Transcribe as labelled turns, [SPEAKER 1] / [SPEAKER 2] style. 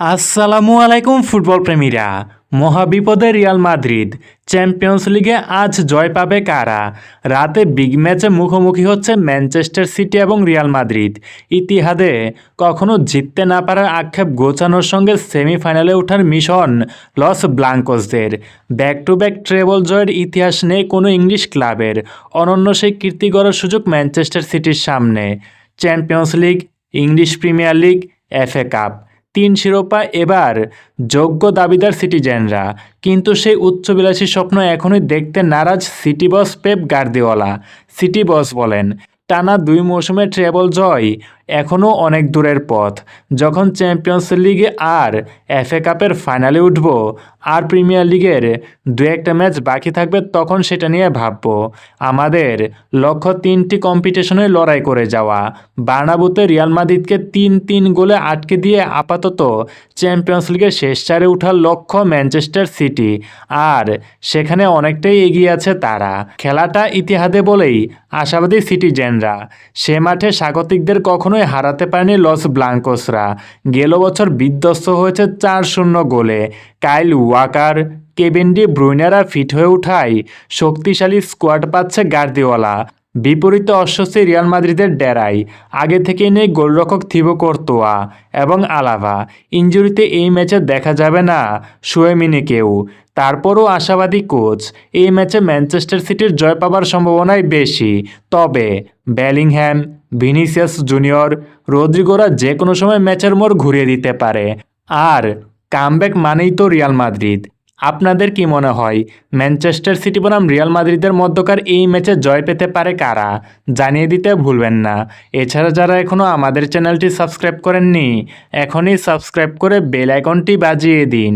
[SPEAKER 1] আসসালামু আলাইকুম ফুটবল প্রেমীরা। মহাবিপদে রিয়াল মাদ্রিদ। চ্যাম্পিয়ন্স লিগে আজ জয় পাবে কারা? রাতে বিগ ম্যাচে মুখোমুখি হচ্ছে ম্যানচেস্টার সিটি এবং রিয়াল মাদ্রিদ। ইতিহাদে কখনো জিততে না পারার আক্ষেপ গোছানোর সঙ্গে সেমিফাইনালে ওঠার মিশন লস ব্লাঙ্কোসদের। ব্যাক টু ব্যাক ট্রেবল জয়ের ইতিহাস নেই কোনো ইংলিশ ক্লাবের। অনন্য সেই কীর্তি গড়ার সুযোগ ম্যানচেস্টার সিটির সামনে। Champions League, English Premier League, FA Cup. তিন শিরোপা এবার যোগ্য দাবিদার সিটিজেনরা। কিন্তু সেই উচ্চবিলাসী স্বপ্ন এখনই দেখতে নারাজ City boss Pep Guardiola. City boss বলেন, টানা দুই মৌসুমে ট্রেবল জয় এখনও অনেক দূরের পথ। যখন চ্যাম্পিয়ন্স লিগে আর এফএ কাপের ফাইনালে উঠব আর প্রিমিয়ার লিগের দু একটা ম্যাচ বাকি থাকবে তখন সেটা নিয়ে ভাববো। আমাদের লক্ষ্য তিনটি কম্পিটিশনে লড়াই করে যাওয়া। বার্নাবুতে রিয়াল মাদ্রিদকে তিন তিন গোলে আটকে দিয়ে আপাতত চ্যাম্পিয়ন্স লিগের শেষ চারে ওঠার লক্ষ্য ম্যানচেস্টার সিটি আর সেখানে অনেকটাই এগিয়ে আছে তারা। খেলাটা ইতিহাদে বলেই আশাবাদী সিটিজেনরা সে মাঠে স্বাগতিকদের কখনোই হারাতে পারেনি লস ব্লাঙ্কোসরা। গেল বছর বিধ্বস্ত হয়েছে চার শূন্য গোলে। কাইল ওয়াকার, কেভিন ডি ব্রুইনারা ফিট হয়ে উঠায়। শক্তিশালী স্কোয়াড পাচ্ছে গার্দিওয়ালা বিপরীতে অস্বস্তি রিয়াল মাদ্রিদের ডেরাই। আগে থেকেই নেই গোলরক্ষক থিবো কোর্তোয়া এবং আলাভা। ইঞ্জুরিতে এই ম্যাচে দেখা যাবে না সুয়েমিনিকেও। তারপরও আশাবাদী কোচ, এই ম্যাচে ম্যানচেস্টার সিটির জয় পাবার সম্ভাবনাই বেশি। তবে ব্যালিংহ্যাম ভিনিসিয়াস জুনিয়র, রদ্রিগোরা যে কোনো সময় ম্যাচের মোড় ঘুরিয়ে দিতে পারে। আর কামব্যাক মানেই তো রিয়াল মাদ্রিদ। আপনাদের কি মনে হয়, ম্যানচেস্টার সিটি বনাম রিয়াল মাদ্রিদের মধ্যকার এই ম্যাচে জয় পেতে পারে কারা? জানিয়ে দিতে ভুলবেন না। এছাড়া যারা এখনও আমাদের চ্যানেলটি সাবস্ক্রাইব করেননি, এখনই সাবস্ক্রাইব করে বেল আইকনটি বাজিয়ে দিন।